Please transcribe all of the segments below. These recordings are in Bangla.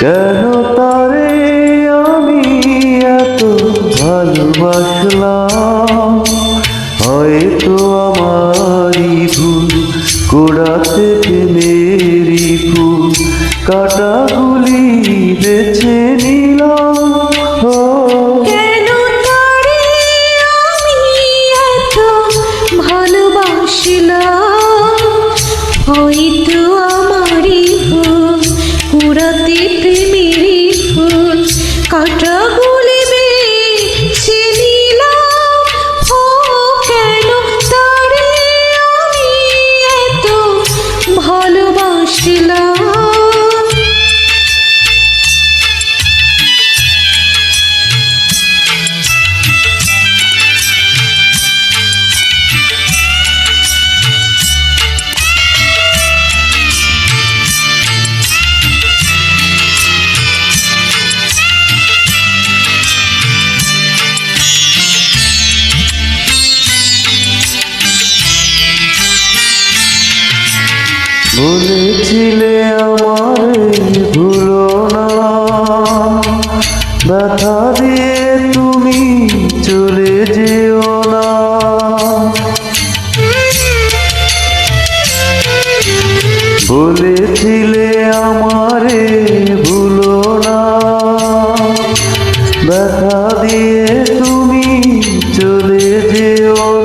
কেন তারে আমি এত ভালোবাসলাম? হয়তো আমারই ভুল গোড়াতে মেরি ফুল কাটাগুলি বেছে নিলাম। ভালোবাসলাম? হয়তো বলেছিলে আমার ভুলো না। ব্যথা দিয়ে তুমি চলে যেও না। বলেছিলে আমারে ভুলো না। ব্যথা দিয়ে তুমি চলে যেও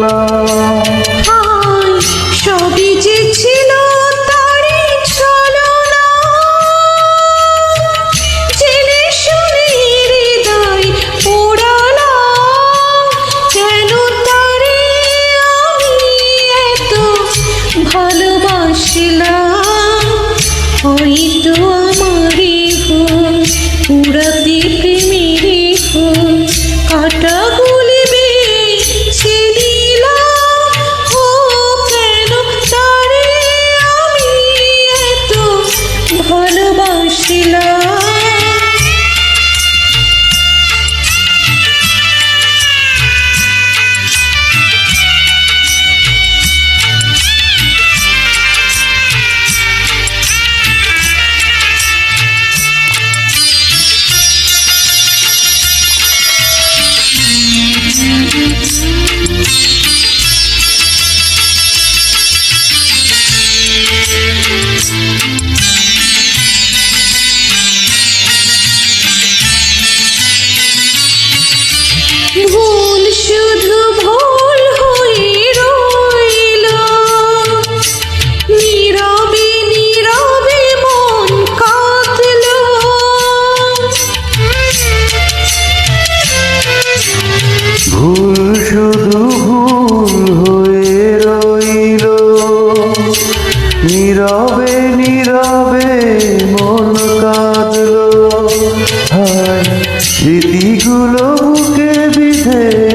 স্মৃতিগুলো বুকে বিধে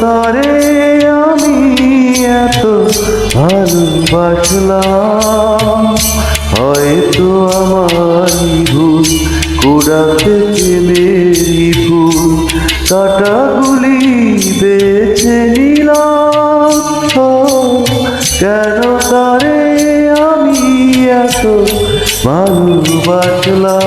তারে আমি এত ভালোবাসলাম। হয়তো আমার ভুল কুড়া থেকে মেরি ভুল। কাটাগুলি বেছে নিলাম কেন তারে আমি এত ভালোবাসলাম?